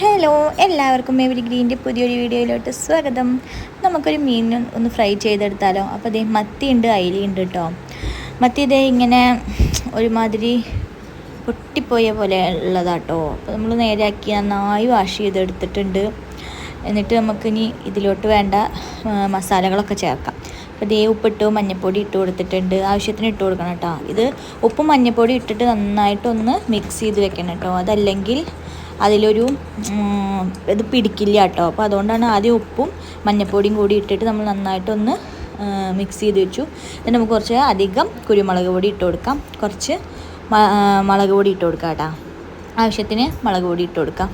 Hello എല്ലാവർക്കും every ഗ്രീന്റെ പുതിയൊരു വീഡിയോയിലോട്ട് സ്വാഗതം. നമുക്കൊരു മീൻ ഒന്ന് ഫ്രൈ ചെയ്തെടുത്താലോ? അപ്പോൾ അതേ മത്തിയുണ്ട് അയിലുണ്ട് കേട്ടോ മത്തി ഇതേ ഇങ്ങനെ ഒരുമാതിരി പൊട്ടിപ്പോയ പോലെ ഉള്ളതാട്ടോ. അപ്പോൾ നമ്മൾ നേരെയാക്കി നന്നായി വാഷ് ചെയ്തെടുത്തിട്ടുണ്ട്. എന്നിട്ട് നമുക്കിനി ഇതിലോട്ട് വേണ്ട മസാലകളൊക്കെ ചേർക്കാം. അപ്പോൾ ദേ ഉപ്പിട്ട് മഞ്ഞൾപ്പൊടി ഇട്ട് കൊടുത്തിട്ടുണ്ട്. ആവശ്യത്തിന് ഇട്ട് കൊടുക്കണം കേട്ടോ ഇത് ഉപ്പും മഞ്ഞൾപ്പൊടി ഇട്ടിട്ട് നന്നായിട്ടൊന്ന് മിക്സ് ചെയ്ത് വെക്കണം കേട്ടോ അതല്ലെങ്കിൽ അതിലൊരു ഇത് പിടിക്കില്ല കേട്ടോ അപ്പോൾ അതുകൊണ്ടാണ് ആദ്യം ഉപ്പും മഞ്ഞൾപ്പൊടിയും കൂടി ഇട്ടിട്ട് നമ്മൾ നന്നായിട്ടൊന്ന് മിക്സ് ചെയ്ത് വെച്ചു. എന്നിട്ട് നമുക്ക് കുറച്ച് അധികം കുരുമുളക് പൊടി ഇട്ട് കൊടുക്കാം. കുറച്ച് മുളക് പൊടി ഇട്ട് കൊടുക്കാം കേട്ടോ ആവശ്യത്തിന് മുളക് പൊടി ഇട്ട് കൊടുക്കാം.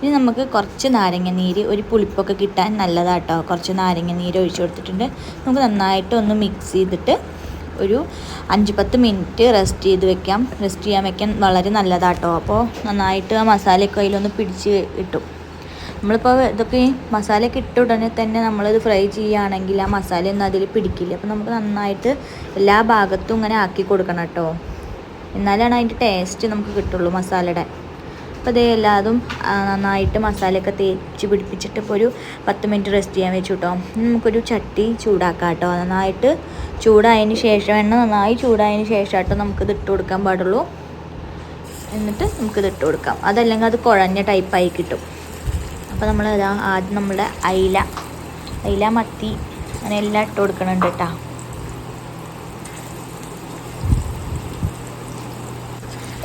ഇനി നമുക്ക് കുറച്ച് നാരങ്ങ നീര് ഒരു പുളിപ്പൊക്കെ കിട്ടാൻ നല്ലതാട്ടോ കുറച്ച് നാരങ്ങ നീര് ഒഴിച്ചു കൊടുത്തിട്ടുണ്ട്. നമുക്ക് നന്നായിട്ട് ഒന്ന് മിക്സ് ചെയ്തിട്ട് ഒരു അഞ്ച് പത്ത് മിനിറ്റ് റെസ്റ്റ് ചെയ്ത് വെക്കാം. റെസ്റ്റ് ചെയ്യാൻ വെക്കാൻ വളരെ നല്ലതാട്ടോ. അപ്പോൾ നന്നായിട്ട് ആ മസാലയൊക്കെ അതിലൊന്ന് പിടിച്ച് കിട്ടും. നമ്മളിപ്പോൾ ഇതൊക്കെ മസാലയൊക്കെ ഇട്ട ഉടനെ തന്നെ നമ്മളിത് ഫ്രൈ ചെയ്യുകയാണെങ്കിൽ ആ മസാലയൊന്നും അതിൽ പിടിക്കില്ല. അപ്പോൾ നമുക്ക് നന്നായിട്ട് എല്ലാ ഭാഗത്തും ഇങ്ങനെ ആക്കി കൊടുക്കണം കേട്ടോ. എന്നാലാണ് അതിന്റെ ടേസ്റ്റ് നമുക്ക് കിട്ടുള്ളൂ മസാലയുടെ. അപ്പോൾ ഇതേ എല്ലാതും നന്നായിട്ട് മസാലയൊക്കെ തേച്ച് പിടിപ്പിച്ചിട്ട് ഇപ്പോൾ ഒരു പത്ത് മിനിറ്റ് റെസ്റ്റ് ചെയ്യാൻ വെച്ചു കേട്ടോ നമുക്കൊരു ചട്ടി ചൂടാക്കാം കേട്ടോ നന്നായിട്ട് ചൂടായതിന് ശേഷം എണ്ണ നന്നായി ചൂടായതിന് ശേഷം കേട്ടോ നമുക്കിത് ഇട്ട് കൊടുക്കാൻ പാടുള്ളൂ. എന്നിട്ട് നമുക്കിത് ഇട്ട് കൊടുക്കാം. അതല്ലെങ്കിൽ അത് കുഴഞ്ഞ ടൈപ്പായി കിട്ടും. അപ്പോൾ നമ്മൾ ആദ്യം നമ്മുടെ അയില അയില മത്തി അങ്ങനെ എല്ലാം ഇട്ട് കൊടുക്കണുണ്ട് കേട്ടോ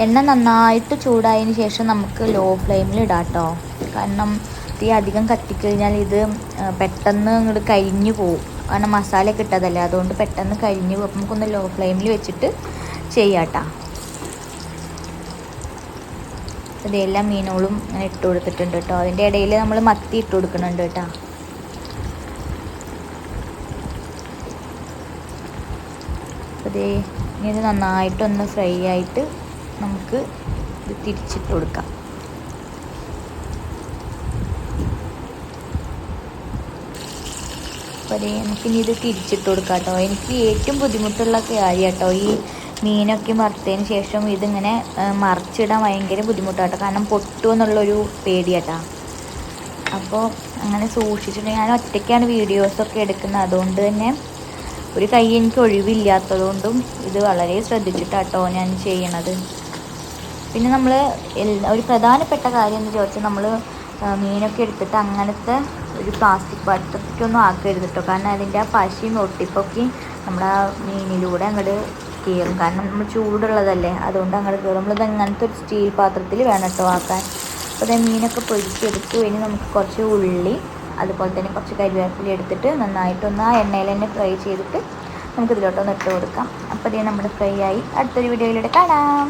എണ്ണ നന്നായിട്ട് ചൂടായതിന് ശേഷം നമുക്ക് ലോ ഫ്ലെയിമിൽ ഇടാം കേട്ടോ കാരണം തീ അധികം കത്തിക്കഴിഞ്ഞാൽ ഇത് പെട്ടെന്ന് ഇങ്ങോട്ട് കരിഞ്ഞു പോകും കാരണം മസാല ഒക്കെ ഇട്ടതല്ലേ? അതുകൊണ്ട് പെട്ടെന്ന് കരിഞ്ഞു പോകും നമുക്കൊന്ന് ലോ ഫ്ലെയിമിൽ വെച്ചിട്ട് ചെയ്യാട്ടാ. ഇതെല്ലാം മീനുകളും ഇങ്ങനെ ഇട്ട് കൊടുത്തിട്ടുണ്ട് കേട്ടോ. അതിന്റെ ഇടയിൽ നമ്മൾ മത്തി ഇട്ട് കൊടുക്കുന്നുണ്ട് കേട്ടോ. അതേ ഇനി ഇത് നന്നായിട്ടൊന്ന് ഫ്രൈ ആയിട്ട് നമുക്ക് ഇത് തിരിച്ചിട്ട് കൊടുക്കാം. അപ്പോൾ എനിക്കിനി ഇത് തിരിച്ചിട്ട് കൊടുക്കാം കേട്ടോ. എനിക്ക് ഏറ്റവും ബുദ്ധിമുട്ടുള്ള കാര്യം കേട്ടോ ഈ മീനൊക്കെ വറുത്തതിന് ശേഷം ഇതിങ്ങനെ മറിച്ചിടാൻ ഭയങ്കര ബുദ്ധിമുട്ടാട്ടോ കാരണം പൊട്ടു എന്നുള്ളൊരു പേടിയാട്ടാ. അപ്പോൾ അങ്ങനെ സൂക്ഷിച്ചിട്ട് ഞാൻ ഒറ്റയ്ക്കാണ് വീഡിയോസൊക്കെ എടുക്കുന്നത്. അതുകൊണ്ട് തന്നെ ഒരു കൈ എനിക്ക് ഒഴിവില്ലാത്തതുകൊണ്ടും ഇത് വളരെ ശ്രദ്ധിച്ചിട്ടാട്ടോ ഞാൻ ചെയ്യണത്. പിന്നെ നമ്മൾ ഒരു പ്രധാനപ്പെട്ട കാര്യം എന്ന് ചോദിച്ചാൽ നമ്മൾ മീനൊക്കെ എടുത്തിട്ട് അങ്ങനത്തെ ഒരു പ്ലാസ്റ്റിക് പാത്രത്തിലൊന്നും ആക്കരുത് കേട്ടോ കാരണം അതിന്റെ ആ പശയും ഒട്ടിപ്പൊക്കെ നമ്മുടെ ആ മീനിലൂടെ അങ്ങോട്ട് കയറും കാരണം നമ്മൾ ചൂടുള്ളതല്ലേ? അതുകൊണ്ട് അങ്ങോട്ട് കയറും നമ്മളിത് അങ്ങനത്തെ ഒരു സ്റ്റീൽ പാത്രത്തിൽ വേണം കേട്ടോ ആക്കാൻ. അപ്പോൾ അതേ മീനൊക്കെ പൊരിച്ചെടുത്തു. ഇനി നമുക്ക് കുറച്ച് ഉള്ളി അതുപോലെ തന്നെ കുറച്ച് കരിവേപ്പില എടുത്തിട്ട് നന്നായിട്ടൊന്ന് ആ എണ്ണയിൽ തന്നെ ഫ്രൈ ചെയ്തിട്ട് നമുക്കിതിലോട്ടൊന്ന് ഇട്ട് കൊടുക്കാം. അപ്പോൾ ഇതേ നമ്മുടെ ഫ്രൈ ആയി. അടുത്തൊരു വീഡിയോയിലൂടെ കാണാം.